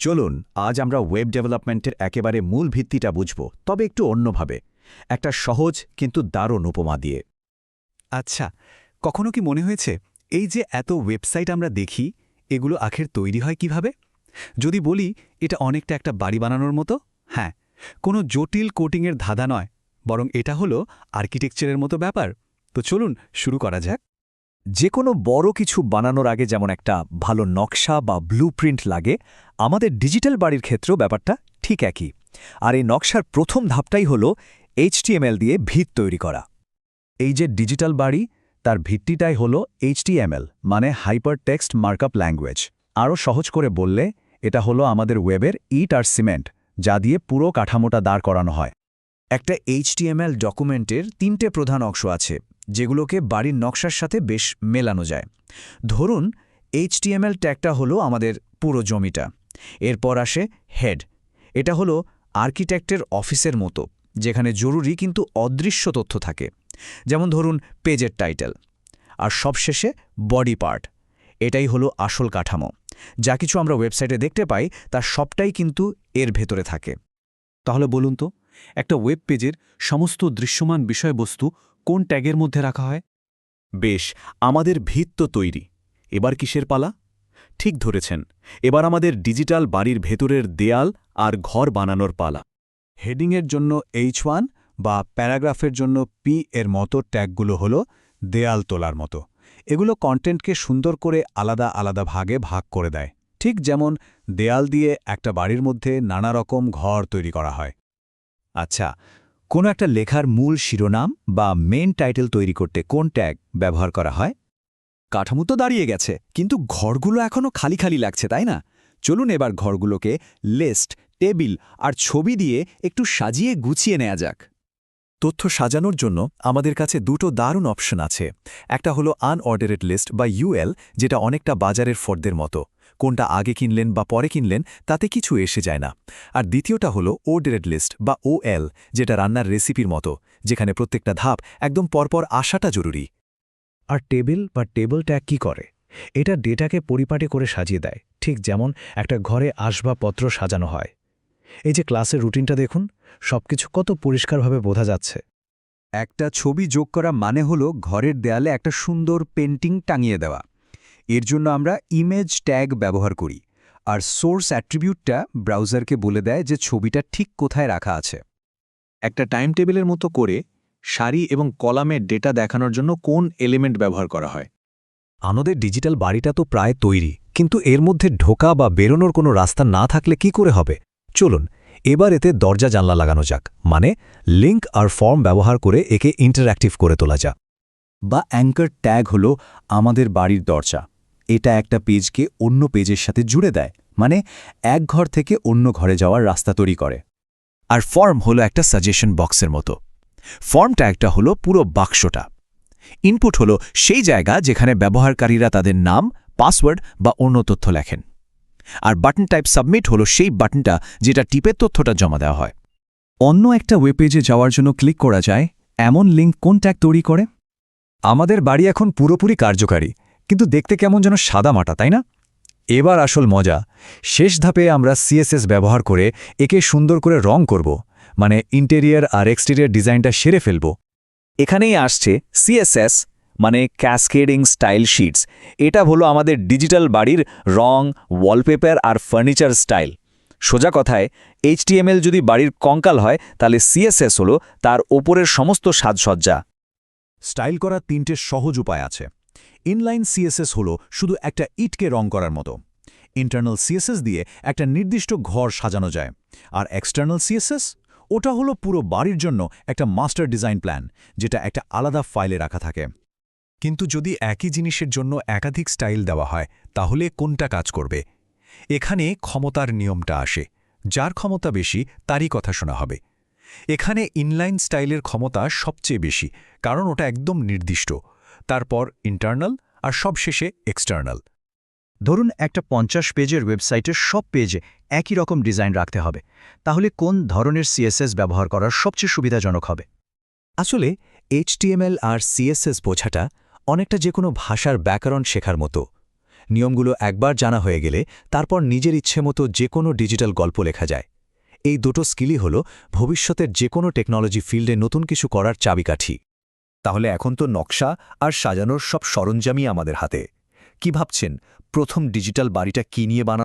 চলুন, আজ আমরা ওয়েব ডেভেলপমেন্টের একেবারে মূল ভিত্তিটা বুঝব, তবে একটু অন্যভাবে। একটা সহজ কিন্তু দারুণ উপমা দিয়ে। আচ্ছা কখনো কি মনে হয়েছে, এই যে এত ওয়েবসাইট আমরা দেখি, এগুলো আখের তৈরি হয় কীভাবে? যদি বলি, এটা অনেকটা একটা বাড়ি বানানোর মতো? হ্যাঁ কোনো জটিল কোটিংয়ের ধাঁধা নয়, বরং এটা হলো আর্কিটেকচারের মতো ব্যাপার। তো চলুন, শুরু করা যাক। যে কোনো বড় কিছু বানানোর আগে যেমন একটা ভালো নকশা বা ব্লুপ্রিন্ট লাগে, আমাদের ডিজিটাল বাড়ির ক্ষেত্রেও ব্যাপারটা ঠিক একই। আর এই নকশার প্রথম ধাপটাই হল এইচটিএমএল দিয়ে ভিত তৈরি করা। এই যে ডিজিটাল বাড়ি, তার ভিত্তিটাই হল এইচটিএমএল মানে হাইপার টেক্সট মার্কআপ ল্যাঙ্গুয়েজ আরও সহজ করে বললে, এটা হলো আমাদের ওয়েবের ইট আর সিমেন্ট, যা দিয়ে পুরো কাঠামোটা দাঁড় করানো হয়। একটা এইচটিএমএল ডকুমেন্টের তিনটে প্রধান অংশ আছে যেগুলোকে বাড়ির নকশার সাথে বেশ মেলানো যায়। ধরুন এইচটিএমএল ট্যাগটা হলো আমাদের পুরো জমিটা। এরপর আসে হেড। এটা হলো আর্কিটেক্টের অফিসের মতো, যেখানে জরুরি কিন্তু অদৃশ্য তথ্য থাকে। যেমন ধরুন, পেজের টাইটেল। আর সবশেষে বডি পার্ট। এটাই হলো আসল কাঠামো। যা কিছু আমরা ওয়েবসাইটে দেখতে পাই তার সবটাই কিন্তু এর ভেতরে থাকে। তাহলে বলুন তো একটা ওয়েব পেজের সমস্ত দৃশ্যমান বিষয়বস্তু কোন ট্যাগের মধ্যে রাখা হয়? বেশ, আমাদের ভিত তো তৈরি। এবার কিসের পালা? ঠিক ধরেছেন, এবার আমাদের ডিজিটাল বাড়ির ভেতরের দেয়াল আর ঘর বানানোর পালা। হেডিংয়ের জন্য এইচ ওয়ান বা প্যারাগ্রাফের জন্য পি এর মতো ট্যাগগুলো হল দেয়াল তোলার মতো। এগুলো কন্টেন্টকে সুন্দর করে আলাদা আলাদা ভাগে ভাগ করে দেয়। ঠিক যেমন, দেয়াল দিয়ে একটা বাড়ির মধ্যে নানা রকম ঘর তৈরি করা হয়। আচ্ছা কোনো একটা লেখার মূল শিরোনাম বা মেন টাইটেল তৈরি করতে কোন ট্যাগ ব্যবহার করা হয়? কাঠামো তো দাঁড়িয়ে গেছে, কিন্তু ঘরগুলো এখনও খালি খালি লাগছে, তাই না? চলুন এবার ঘরগুলোকে লিস্ট টেবিল আর ছবি দিয়ে একটু সাজিয়ে গুছিয়ে নেওয়া যাক। তথ্য সাজানোর জন্য আমাদের কাছে দুটো দারুণ অপশন আছে। একটা হলো আনঅর্ডারেড লিস্ট বা ইউএল যেটা অনেকটা বাজারের ফর্দের মতো। কোনটা আগে কিনলেন বা পরে কিনলেন, তাতে কিছু এসে যায় না। আর দ্বিতীয়টা হলো ওডারেড লিস্ট বা ওএল যেটা রান্নার রেসিপির মতো, যেখানে প্রত্যেকটা ধাপ একদম পরপর আসাটা জরুরি। আর টেবিল বা টেবিল ট্যাগ কি করে? এটা ডেটাকে পরিপাটি করে সাজিয়ে দেয়, ঠিক যেমন একটা ঘরে আসবাবপত্র সাজানো হয়। এই যে ক্লাসের রুটিনটা দেখুন সবকিছু কত পরিষ্কারভাবে বোঝা যাচ্ছে। একটা ছবি যোগ করা মানে হলো ঘরের দেয়ালে একটা সুন্দর পেন্টিং টাঙিয়ে দেওয়া। এর জন্য আমরা ইমেজ ট্যাগ ব্যবহার করি আর সোর্স অ্যাট্রিবিউটটা ব্রাউজারকে বলে দেয় যে ছবিটা ঠিক কোথায় রাখা আছে। একটা টাইম টেবিলের মতো করে সারি এবং কলামের ডেটা দেখানোর জন্য কোন এলিমেন্ট ব্যবহার করা হয়। আমাদের ডিজিটাল বাড়িটা তো প্রায় তৈরি কিন্তু এর মধ্যে ঢোকা বা বেরোনোর কোনো রাস্তা না থাকলে কি করে হবে? চলুন, এবার এতে দরজা জানলা লাগানো যাক মানে লিঙ্ক আর ফর্ম ব্যবহার করে একে ইন্টারঅ্যাক্টিভ করে তোলা যাক। বা অ্যাঙ্কার ট্যাগ হল আমাদের বাড়ির দরজা। এটা একটা পেজকে অন্য পেজের সাথে জুড়ে দেয় মানে এক ঘর থেকে অন্য ঘরে যাওয়ার রাস্তা তৈরি করে। আর ফর্ম হলো একটা সাজেশন বক্সের মতো। ফর্ম ট্যাগটা হলো পুরো বাক্সটা। ইনপুট হলো সেই জায়গা যেখানে ব্যবহারকারীরা তাদের নাম পাসওয়ার্ড বা অন্য তথ্য লেখেন। আর বাটন টাইপ সাবমিট হলো সেই বাটনটা যেটা টিপের তথ্যটা জমা দেওয়া হয়। অন্য একটা ওয়েব পেজে যাওয়ার জন্য ক্লিক করা যায়, এমন লিঙ্ক কোন ট্যাগ তৈরি করে? আমাদের বাড়ি এখন পুরোপুরি কার্যকারী, কিন্তু দেখতে কেমন যেন সাদা মাটা, তাই না? এবার আসল মজা, শেষ ধাপে আমরা সিএসএস ব্যবহার করে একে সুন্দর করে রং করব মানে ইন্টেরিয়ার আর এক্সটেরিয়ার ডিজাইনটা সেরে ফেলব। এখানেই আসছে সিএসএস মানে ক্যাসকেডিং স্টাইল শিটস এটা হলো আমাদের ডিজিটাল বাড়ির রং ওয়ালপেপার আর ফার্নিচার স্টাইল সোজা কথায় এইচটিএমএল যদি বাড়ির কঙ্কাল হয়, তাহলে সিএসএস হলো তার ওপরের সমস্ত সাজসজ্জা। স্টাইল করার তিনটে সহজ উপায় আছে। ইনলাইন সিএসএস হলো শুধু একটা ইটকে রং করার মতো। ইন্টারনাল সিএসএস দিয়ে একটা নির্দিষ্ট ঘর সাজানো যায়। আর এক্সটার্নাল সিএসএস ওটা হলো পুরো বাড়ির জন্য একটা মাস্টার ডিজাইন প্ল্যান, যেটা একটা আলাদা ফাইলে রাখা থাকে। কিন্তু যদি একই জিনিসের জন্য একাধিক স্টাইল দেওয়া হয়, তাহলে কোনটা কাজ করবে? এখানে ক্ষমতার নিয়মটা আসে। যার ক্ষমতা বেশি, তারই কথা শোনা হবে। এখানে ইনলাইন স্টাইলের ক্ষমতা সবচেয়ে বেশি, কারণ ওটা একদম নির্দিষ্ট। তারপর ইন্টারনাল আর সবশেষে এক্সটার্নাল। ধরুন একটা পঞ্চাশ পেজের ওয়েবসাইটের সব পেজে একই রকম ডিজাইন রাখতে হবে। তাহলে কোন ধরনের সিএসএস ব্যবহার করার সবচেয়ে সুবিধাজনক হবে? আসলে এইচটিএমএল আর সিএসএস বোঝাটা অনেকটা যে কোনো ভাষার ব্যাকরণ শেখার মতো। নিয়মগুলো একবার জানা হয়ে গেলে তারপর নিজের ইচ্ছে মতো যে কোনো ডিজিটাল গল্প লেখা যায়। এই দুটো স্কিলই হল ভবিষ্যতের যে কোনো টেকনোলজি ফিল্ডে নতুন কিছু করার চাবিকাঠি। তাহলে এখন তো নকশা আর সাজানোর সব সরঞ্জামই আমাদের হাতে। কি ভাবছেন? প্রথম ডিজিটাল বাড়িটা কী নিয়ে বানানো